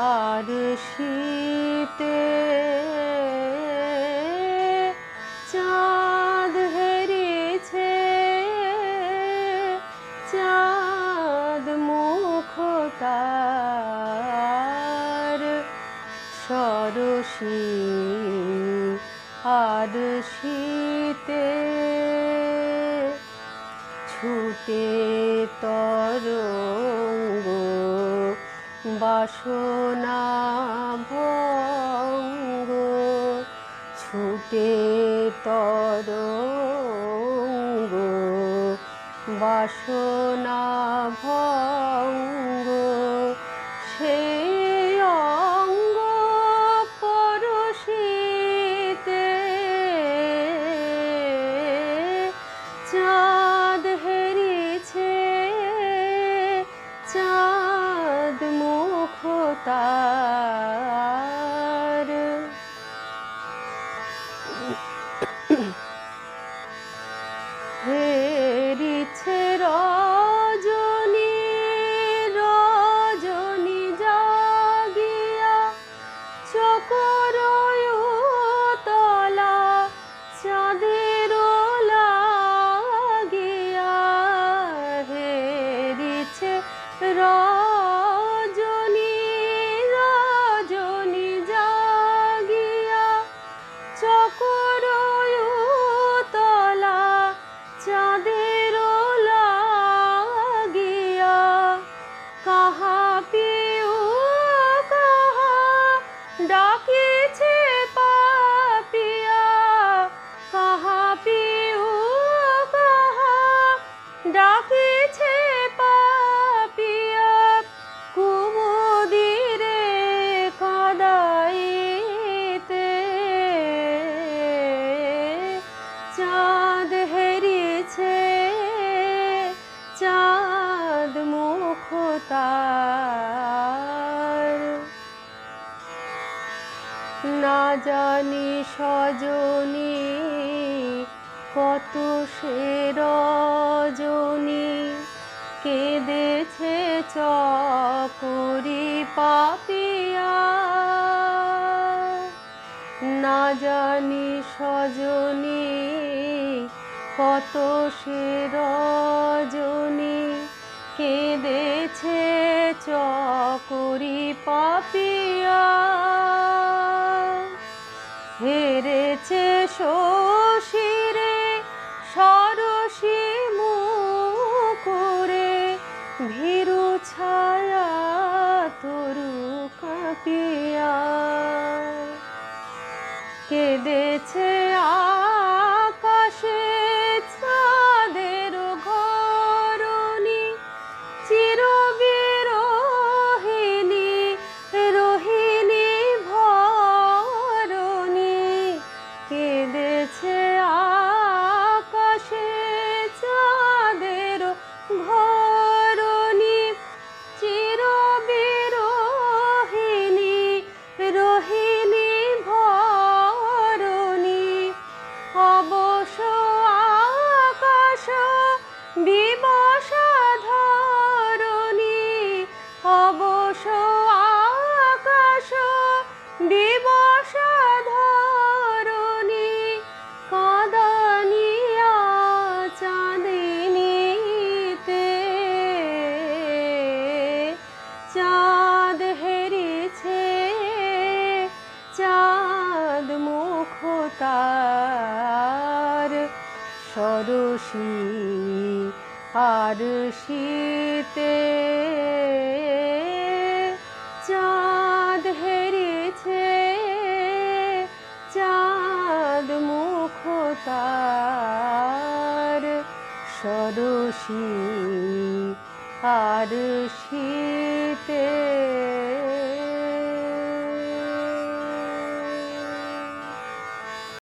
আর শীতে চাঁদ হেরিছে চাঁদ মুখ তার সরসী আর শীতে ছুটে তরঙ্গ বাসনা ভঙ্গ ছুটে তরঙ্গ বাসনা ভঙ্গ মুখ না জানি সজনী, কত সে কেঁদেছে চকরি পাপিয়া। না জানি সজনী, কত সে রজনী। কেঁদেছে চকরি পাপিয়া। হেরেছে শশিরে সরসী মুকুরে। ভীরু ছায়া তরু কাঁপিয়া। কেঁদেছে আকাশে অবশ আকাশ বিবসা ধরণী কাদানিয়া চাঁদিনীতে। চাঁদ হেরিছে চাঁদ মুখ তার সরসী আর শীতে সরসী আর শীতে